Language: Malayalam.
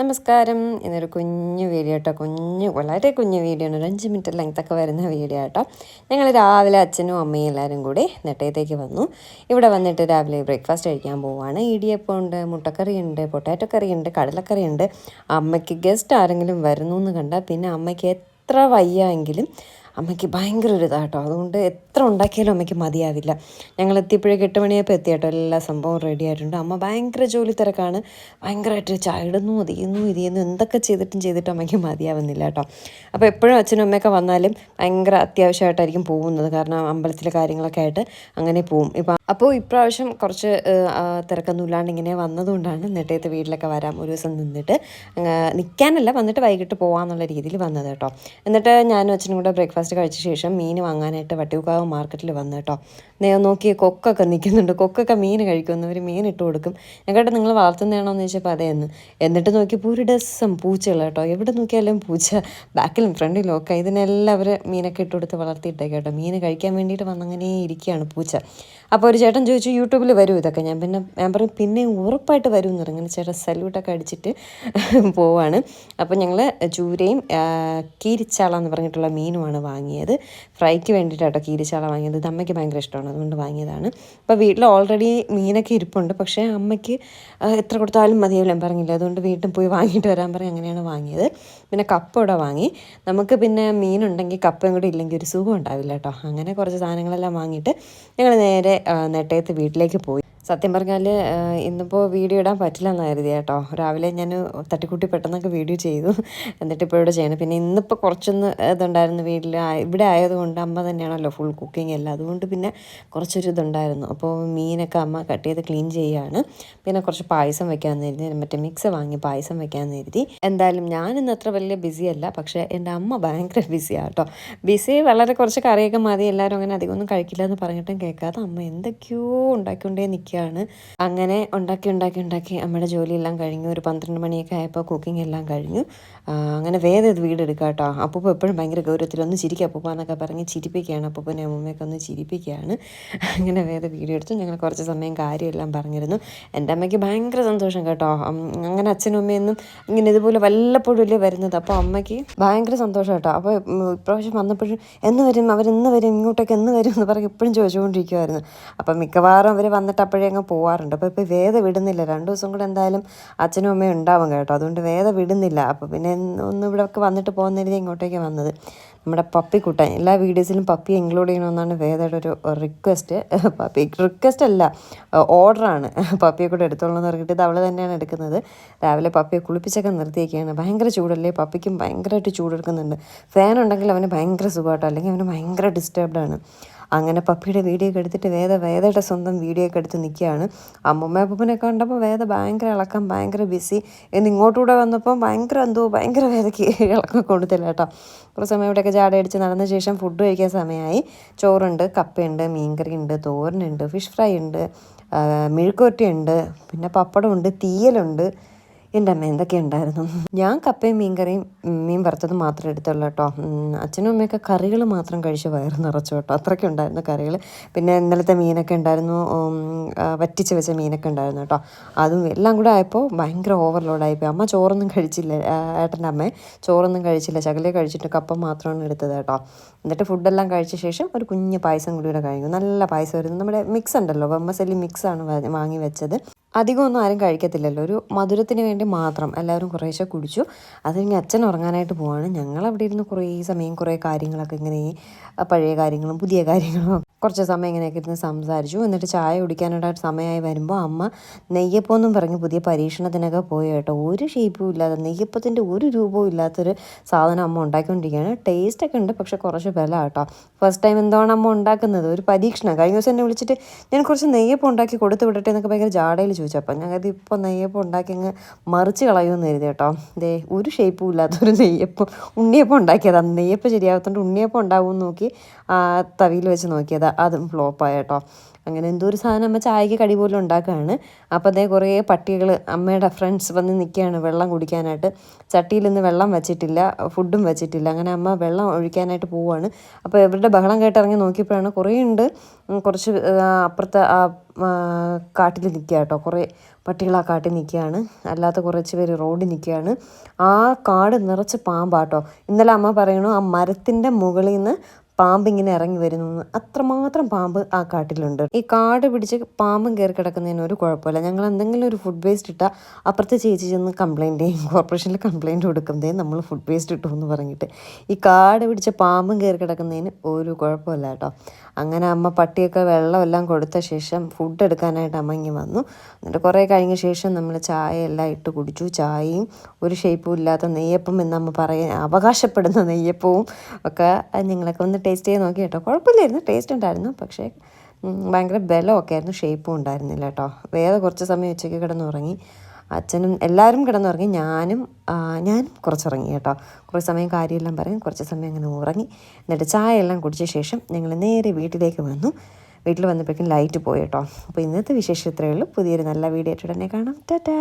നമസ്കാരം. ഇന്നൊരു കുഞ്ഞു വീഡിയോ കേട്ടോ കുഞ്ഞു വളരെ കുഞ്ഞു വീഡിയോ ആണ്. ഒരു അഞ്ച് മിനിറ്റ് ലെങ്ത് ഒക്കെ വരുന്ന വീഡിയോ കേട്ടോ ഞങ്ങൾ രാവിലെ അച്ഛനും അമ്മയും എല്ലാവരും കൂടി നെട്ടയത്തേക്ക് വന്നു. ഇവിടെ വന്നിട്ട് രാവിലെ ബ്രേക്ക്ഫാസ്റ്റ് കഴിക്കാൻ പോവുകയാണ് ഇടിയപ്പം ഉണ്ട് മുട്ടക്കറി ഉണ്ട് പൊട്ടാറ്റോ കറി ഉണ്ട് കടലക്കറി ഉണ്ട്. അമ്മയ്ക്ക് ഗസ്റ്റ് ആരെങ്കിലും വരുന്നു എന്ന് കണ്ടാൽ പിന്നെ അമ്മയ്ക്ക് എത്ര വയ്യ എങ്കിലും അമ്മയ്ക്ക് ഭയങ്കര ഒരു ഇതാട്ടോ. അതുകൊണ്ട് എത്ര ഉണ്ടാക്കിയാലും അമ്മയ്ക്ക് മതിയാവില്ല. ഞങ്ങൾ എത്തിയപ്പോഴേക്ക് എട്ട് മണിയപ്പോൾ എത്തി കേട്ടോ എല്ലാ സംഭവം റെഡി ആയിട്ടുണ്ട്. അമ്മ ഭയങ്കര ജോലി തിരക്കാണ്. ഭയങ്കരമായിട്ട് ചായടുന്നു അതിയുന്നു ഇതിയുന്നു എന്തൊക്കെ ചെയ്തിട്ടും ചെയ്തിട്ടും അമ്മയ്ക്ക് മതിയാവുന്നില്ല കേട്ടോ. അപ്പോൾ എപ്പോഴും അച്ഛനും അമ്മയൊക്കെ വന്നാലും ഭയങ്കര അത്യാവശ്യമായിട്ടായിരിക്കും പോകുന്നത്. കാരണം അമ്പലത്തിലെ കാര്യങ്ങളൊക്കെ ആയിട്ട് അങ്ങനെ പോവും. ഇപ്പം അപ്പോൾ ഇപ്രാവശ്യം കുറച്ച് തിരക്കൊന്നും ഇല്ലാണ്ട് ഇങ്ങനെ വന്നതുകൊണ്ടാണ് നെട്ടയത്തെ വീട്ടിലൊക്കെ വരാം ഒരു ദിവസം നിന്നിട്ട് നിൽക്കാനല്ല വന്നിട്ട് വൈകിട്ട് പോകാമെന്നുള്ള രീതിയിൽ വന്നത് കേട്ടോ. എന്നിട്ട് ഞാനും അച്ഛനും കൂടെ ബ്രേക്ക്ഫാസ്റ്റ് കഴിച്ച ശേഷം മീൻ വാങ്ങാനായിട്ട് വട്ടിയൂക്കാവ് മാർക്കറ്റിൽ വന്നു കേട്ടോ നേ നോക്കി കൊക്കൊക്കെ നിൽക്കുന്നുണ്ട്. കൊക്കൊക്കെ മീൻ കഴിക്കുന്നവർ മീൻ ഇട്ട് കൊടുക്കും. ഞാൻ കേട്ടോ നിങ്ങൾ വളർത്തുന്നതാണോ എന്ന് ചോദിച്ചപ്പോൾ അതേന്ന് എന്നിട്ട് നോക്കി ഒരു ഡസം പൂച്ചകൾ കേട്ടോ എവിടെ നോക്കിയാലും പൂച്ച. ബാക്കിലും ഫ്രണ്ടിലും ഒക്കെ ഇതിനെല്ലാം അവർ മീനൊക്കെ ഇട്ട് കൊടുത്ത് വളർത്തിയിട്ടേ കേട്ടോ മീൻ കഴിക്കാൻ വേണ്ടിയിട്ട് വന്നങ്ങനെ ഇരിക്കുകയാണ് പൂച്ച. അപ്പോൾ ഒരു ചേട്ടൻ ചോദിച്ചു യൂട്യൂബിൽ വരും ഇതൊക്കെ? ഞാൻ പിന്നെ ഞാൻ പറയും പിന്നെ ഉറപ്പായിട്ട് വരും എന്ന് പറഞ്ഞു. ചേട്ടൻ സല്യൂട്ടൊക്കെ അടിച്ചിട്ട് പോവാണ്. അപ്പോൾ ഞങ്ങൾ ചൂരയും കീരിച്ചാള എന്ന് പറഞ്ഞിട്ടുള്ള മീനുമാണ് വാങ്ങിയത്. ഫ്രൈക്ക് വേണ്ടിയിട്ടാട്ടോ കീരിച്ചാള വാങ്ങിയത്. ഇത് അമ്മയ്ക്ക് ഭയങ്കര ഇഷ്ടമാണ്. അതുകൊണ്ട് വാങ്ങിയതാണ്. അപ്പോൾ വീട്ടിൽ ഓൾറെഡി മീനൊക്കെ ഇരിപ്പുണ്ട്. പക്ഷേ അമ്മയ്ക്ക് എത്ര കൊടുത്താലും മതിയാവില്ല. പറഞ്ഞില്ല അതുകൊണ്ട് വീട്ടിൽ പോയി വാങ്ങിയിട്ട് വരാൻ പറയും അങ്ങനെയാണ് വാങ്ങിയത്. പിന്നെ കപ്പ ഇവിടെ വാങ്ങി. നമുക്ക് പിന്നെ മീനുണ്ടെങ്കിൽ കപ്പയും കൂടി ഇല്ലെങ്കിൽ ഒരു സുഖം ഉണ്ടാവില്ല കേട്ടോ അങ്ങനെ കുറച്ച് സാധനങ്ങളെല്ലാം വാങ്ങിയിട്ട് ഞങ്ങൾ നേരെ നെട്ടയത്ത് വീട്ടിലേക്ക് പോയി. സത്യം പറഞ്ഞാൽ ഇന്നിപ്പോൾ വീഡിയോ ഇടാൻ പറ്റില്ല എന്ന് കരുതി കേട്ടോ. രാവിലെ ഞാൻ തട്ടിക്കൂട്ടി പെട്ടെന്നൊക്കെ വീഡിയോ ചെയ്തു. എന്നിട്ട് ഇപ്പോൾ ഇവിടെ ചെയ്യണം. പിന്നെ ഇന്നിപ്പോൾ കുറച്ചൊന്ന് ഇതുണ്ടായിരുന്നു വീട്ടിൽ ഇവിടെ ആയതുകൊണ്ട് അമ്മ തന്നെയാണല്ലോ ഫുൾ കുക്കിംഗ് എല്ലാം. അതുകൊണ്ട് പിന്നെ കുറച്ചൊരു ഇതുണ്ടായിരുന്നു. അപ്പോൾ മീനൊക്കെ അമ്മ കട്ട് ചെയ്ത് ക്ലീൻ ചെയ്യുകയാണ്. പിന്നെ കുറച്ച് പായസം വെക്കാമെന്ന് കരുതി. മറ്റേ മിക്സ് വാങ്ങി പായസം വെക്കാമെന്ന് കരുതി. എന്തായാലും ഞാനിന്ന് അത്ര വലിയ ബിസി അല്ല. പക്ഷേ എന്റെ അമ്മ ഭയങ്കര ബിസിയാണ് കേട്ടോ. ബിസി വളരെ കുറച്ച് കറിയൊക്കെ മതി. എല്ലാവരും അങ്ങനെ അധികമൊന്നും കഴിക്കില്ല എന്ന് പറഞ്ഞിട്ടും കേൾക്കാതെ അമ്മ എന്തൊക്കെയോ ഉണ്ടാക്കിക്കൊണ്ടേ നിൽക്കുകയാണ് അങ്ങനെ ഉണ്ടാക്കി ഉണ്ടാക്കി ഉണ്ടാക്കി അമ്മയുടെ ജോലിയെല്ലാം കഴിഞ്ഞു. ഒരു പന്ത്രണ്ട് മണിയൊക്കെ ആയപ്പോൾ കുക്കിംഗ് എല്ലാം കഴിഞ്ഞു. അങ്ങനെ വേറെ ഇത് വീടെടുക്കുക കേട്ടോ. അപ്പൂപ്പ എപ്പോഴും ഭയങ്കര ഗൗരവത്തിൽ ഒന്ന് ചിരിക്കുക അപ്പൂപ്പ എന്നൊക്കെ പറഞ്ഞ് ചിരിപ്പിക്കുകയാണ്. അപ്പൂപ്പനെ അമ്മൂമ്മയൊക്കെ ഒന്ന് ചിരിപ്പിക്കുകയാണ്. അങ്ങനെ വേറെ വീഡിയോ എടുത്തു. ഞങ്ങൾ കുറച്ച് സമയം കാര്യമെല്ലാം പറഞ്ഞിരുന്നു. എന്റെ അമ്മയ്ക്ക് ഭയങ്കര സന്തോഷം കേട്ടോ. അങ്ങനെ അച്ഛനും അമ്മയൊന്നും ഇങ്ങനെ ഇതുപോലെ വല്ലപ്പോഴും അല്ലേ വരുന്നത്? അപ്പോൾ അമ്മയ്ക്ക് ഭയങ്കര സന്തോഷം കേട്ടോ. അപ്പോൾ ഇപ്രാവശ്യം വന്നപ്പോഴും എന്ന് വരും അവരെന്ന് വരും ഇങ്ങോട്ടേക്ക് എന്ന് വരും എന്ന് പറഞ്ഞ് എപ്പോഴും ചോദിച്ചുകൊണ്ടിരിക്കുമായിരുന്നു അപ്പം മിക്കവാറും അവർ വന്നിട്ട് അപ്പോഴേ അങ്ങ് പോവാറുണ്ട്. അപ്പോൾ ഇപ്പോൾ വേദ വിടുന്നില്ല. രണ്ട് ദിവസം കൂടെ എന്തായാലും അച്ഛനും അമ്മയും ഉണ്ടാവും കേട്ടോ. അതുകൊണ്ട് വേദ വിടുന്നില്ല. അപ്പോൾ പിന്നെ ഒന്ന് ഒന്ന് ഇവിടെ ഒക്കെ വന്നിട്ട് പോകുന്നതിന് ഇങ്ങോട്ടേക്ക് വന്നത്. നമ്മുടെ പപ്പിക്കുട്ടൻ എല്ലാ വീഡിയോസിലും പപ്പി ഇൻക്ലൂഡ് ചെയ്യണമെന്നാണ് വേദയുടെ ഒരു റിക്വസ്റ്റ് പപ്പി റിക്വസ്റ്റ് അല്ല ഓർഡറാണ് പപ്പിയെ കൂടെ എടുത്തോളണം എന്ന് പറഞ്ഞിട്ട് ഇത് അവൾ തന്നെയാണ് എടുക്കുന്നത്. രാവിലെ പപ്പിയെ കുളിപ്പിച്ചൊക്കെ നിർത്തിയൊക്കെയാണ് ഭയങ്കര ചൂടല്ലേ? പപ്പിക്കും ഭയങ്കരമായിട്ട് ചൂടെടുക്കുന്നുണ്ട്. ഫാൻ ഉണ്ടെങ്കിൽ അവന് ഭയങ്കര സുഖമായിട്ടോ അല്ലെങ്കിൽ അവന് ഭയങ്കര ഡിസ്റ്റർബ്ഡ് ആണ്. അങ്ങനെ പപ്പിയുടെ വീഡിയോ ഒക്കെ എടുത്തിട്ട് വേദ വേദയുടെ സ്വന്തം വീഡിയോ ഒക്കെ എടുത്ത് നിൽക്കുകയാണ് അമ്മമ്മ അപ്പനെ കണ്ടപ്പോൾ വേദ ഭയങ്കര ഇളക്കം ഭയങ്കര ബിസി എന്ന് ഇങ്ങോട്ടൂടെ വന്നപ്പോൾ ഭയങ്കര എന്തോ ഭയങ്കര വേദയ്ക്ക് ഇളക്കം കൊടുത്തില്ല കേട്ടോ. കുറച്ച് സമയം ഇവിടെയൊക്കെ ജാടയടിച്ച് നടന്ന ശേഷം ഫുഡ് കഴിക്കാൻ സമയമായി. ചോറുണ്ട് കപ്പയുണ്ട് മീൻകറി ഉണ്ട് തോരനുണ്ട് ഫിഷ് ഫ്രൈ ഉണ്ട് മെഴുക്കുവരട്ടിയുണ്ട് പിന്നെ പപ്പടമുണ്ട് തീയലുണ്ട്. എന്റെ അമ്മ എന്തൊക്കെ ഉണ്ടായിരുന്നു? ഞാൻ കപ്പയും മീൻകറിയും കറിയും മീൻ വറുത്തതും മാത്രമേ എടുത്തുള്ളൂ കേട്ടോ. അച്ഛനും അമ്മയൊക്കെ കറികൾ മാത്രം കഴിച്ച് വയറ് നിറച്ചു കേട്ടോ. അത്രയ്ക്ക് ഉണ്ടായിരുന്നു കറികൾ. പിന്നെ ഇന്നലത്തെ മീനൊക്കെ ഉണ്ടായിരുന്നു വറ്റിച്ച് വെച്ച മീനൊക്കെ ഉണ്ടായിരുന്നു കേട്ടോ. അതും എല്ലാം കൂടെ ആയപ്പോൾ ഭയങ്കര ഓവർലോഡായിപ്പോയി. അമ്മ ചോറൊന്നും കഴിച്ചില്ല ഏട്ടന്റെ അമ്മ ചോറൊന്നും കഴിച്ചില്ല. ചകലേ കഴിച്ചിട്ട് കപ്പ മാത്രമാണ് എടുത്തത് കേട്ടോ. എന്നിട്ട് ഫുഡെല്ലാം കഴിച്ച ശേഷം ഒരു കുഞ്ഞ് പായസം കൂടി കൂടെ കഴിഞ്ഞു. നല്ല പായസം വരുന്നു നമ്മുടെ മിക്സ് ഉണ്ടല്ലോ വെമ്മസല്ലി മിക്സാണ് വാങ്ങി വെച്ചത്. അധികമൊന്നും ആരും കഴിക്കത്തില്ലല്ലോ. ഒരു മധുരത്തിന് വേണ്ടി മാത്രം എല്ലാവരും കുറേശ്ശെ കുടിച്ചു. അത് കഴിഞ്ഞ് അച്ഛൻ ഉറങ്ങാനായിട്ട് പോവാണ്. ഞങ്ങൾ അവിടെ ഇരുന്ന് കുറേ സമയം കുറേ കാര്യങ്ങളൊക്കെ ഇങ്ങനെ പഴയ കാര്യങ്ങളും പുതിയ കാര്യങ്ങളും കുറച്ച് സമയം ഇങ്ങനെയൊക്കെ ഇരുന്ന് സംസാരിച്ചു. എന്നിട്ട് ചായ കുടിക്കാനായിട്ട് സമയമായി വരുമ്പോൾ അമ്മ നെയ്യപ്പം എന്നും പറഞ്ഞ് പുതിയ പരീക്ഷണത്തിനൊക്കെ പോയി കേട്ടോ. ഒരു ഷേപ്പും ഇല്ലാതെ നെയ്യപ്പത്തിന്റെ ഒരു രൂപവും ഇല്ലാത്തൊരു സാധനം അമ്മ ഉണ്ടാക്കിക്കൊണ്ടിരിക്കുകയാണ്. ടേസ്റ്റൊക്കെ ഉണ്ട് പക്ഷെ കുറച്ച് ബല കേട്ടോ. ഫസ്റ്റ് ടൈം എന്താണ് അമ്മ ഉണ്ടാക്കുന്നത്? ഒരു പരീക്ഷണം. കഴിഞ്ഞ ദിവസം എന്നെ വിളിച്ചിട്ട് ഞാൻ കുറച്ച് നെയ്യപ്പം ഉണ്ടാക്കി കൊടുത്തു വിടട്ടെ എന്നൊക്കെ ഭയങ്കര ജാടയിൽ ചോദിച്ചു. അപ്പം ഞങ്ങൾക്ക് ഇപ്പോൾ നെയ്യപ്പം ഉണ്ടാക്കി അങ്ങ് മറിച്ച് കളയുമെന്ന് കരുതി കേട്ടോ. ദേ ഒരു ഷേപ്പും ഇല്ലാത്തൊരു നെയ്യപ്പം ഉണ്ണിയപ്പം ഉണ്ടാക്കിയതാണ് നെയ്യപ്പം ശരിയാകത്തോണ്ട് ഉണ്ണിയപ്പം ഉണ്ടാവും നോക്കി ആ തവിയിൽ വെച്ച് നോക്കിയതാ. അതും ഫ്ലോപ്പായ കേട്ടോ. അങ്ങനെ എന്തോ ഒരു സാധനം അമ്മ ചായക്ക് കടി പോലും ഉണ്ടാക്കുകയാണ് അപ്പോൾ അതേ കുറേ പട്ടികൾ അമ്മയുടെ ഫ്രണ്ട്സ് വന്ന് നിൽക്കുകയാണ് വെള്ളം കുടിക്കാനായിട്ട്. ചട്ടിയിൽ നിന്ന് വെള്ളം വെച്ചിട്ടില്ല ഫുഡും വെച്ചിട്ടില്ല. അങ്ങനെ അമ്മ വെള്ളം ഒഴിക്കാനായിട്ട് പോവുകയാണ് അപ്പോൾ ഇവരുടെ ബഹളം കേട്ടിറങ്ങി നോക്കിയപ്പോഴാണ് കുറേ ഉണ്ട്. കുറച്ച് അപ്പുറത്തെ ആ, കാട്ടിൽ നിൽക്കുക കേട്ടോ. കുറേ പട്ടികൾ ആ കാട്ടിൽ നിൽക്കുകയാണ് അല്ലാത്ത കുറച്ച് പേര് റോഡിൽ നിൽക്കുകയാണ് ആ കാട് നിറച്ച് പാമ്പാട്ടോ ഇന്നലെ അമ്മ പറയണു ആ മരത്തിന്റെ മുകളിൽ നിന്ന് പാമ്പ് ഇങ്ങനെ ഇറങ്ങി വരുന്നു അത്രമാത്രം പാമ്പ് ആ കാട്ടിലുണ്ട്. ഈ കാട് പിടിച്ച് പാമ്പും കയറി കിടക്കുന്നതിന് ഒരു കുഴപ്പമില്ല. ഞങ്ങൾ എന്തെങ്കിലും ഒരു ഫുഡ് വേസ്റ്റ് ഇട്ടാൽ അപ്പുറത്തെ ചേച്ചി ചെന്ന് കംപ്ലയിന്റ് ചെയ്യും. കോർപ്പറേഷനിൽ കംപ്ലയിന്റ് കൊടുക്കുന്നതേ നമ്മൾ ഫുഡ് വേസ്റ്റ് ഇട്ടു എന്ന് പറഞ്ഞിട്ട്. ഈ കാട് പിടിച്ച പാമ്പും കയറി കിടക്കുന്നതിന് ഒരു കുഴപ്പമില്ല കേട്ടോ. അങ്ങനെ അമ്മ പട്ടിയൊക്കെ വെള്ളമെല്ലാം കൊടുത്ത ശേഷം ഫുഡ് എടുക്കാനായിട്ട് അമ്മ വന്നു. എന്നിട്ട് കുറേ കഴിഞ്ഞ ശേഷം നമ്മൾ ചായ എല്ലാം ഇട്ട് കുടിച്ചു. ചായയും ഒരു ഷേപ്പും ഇല്ലാത്ത നെയ്യപ്പം എന്ന് അമ്മ പറയാൻ അവകാശപ്പെടുന്ന നെയ്യപ്പവും ഒക്കെ നിങ്ങളൊക്കെ ഒന്ന് ടേസ്റ്റ് ചെയ്ത് നോക്കി കേട്ടോ. കുഴപ്പമില്ലായിരുന്നു. ടേസ്റ്റ് ഉണ്ടായിരുന്നു. പക്ഷേ ഭയങ്കര ബലമൊക്കെ ആയിരുന്നു. ഷേപ്പും ഉണ്ടായിരുന്നില്ല കേട്ടോ. വേറെ കുറച്ച് സമയം ഉച്ചയ്ക്ക് കിടന്നുറങ്ങി. അച്ഛനും എല്ലാവരും കിടന്നുറങ്ങി. ഞാനും ഞാനും കുറച്ചുറങ്ങി കേട്ടോ. കുറച്ച് സമയം കാര്യമെല്ലാം പറയും കുറച്ച് സമയം അങ്ങനെ ഉറങ്ങി. എന്നിട്ട് ചായ എല്ലാം കുടിച്ച ശേഷം ഞങ്ങൾ നേരെ വീട്ടിലേക്ക് വന്നു. വീട്ടിൽ വന്നപ്പോഴേക്കും ലൈറ്റ് പോയി കേട്ടോ. അപ്പോൾ ഇന്നത്തെ വിശേഷം ഇത്രയേ ഉള്ളൂ. പുതിയൊരു നല്ല വീഡിയോ ആയിട്ട് ഉടനെ കാണാം. ടാറ്റാ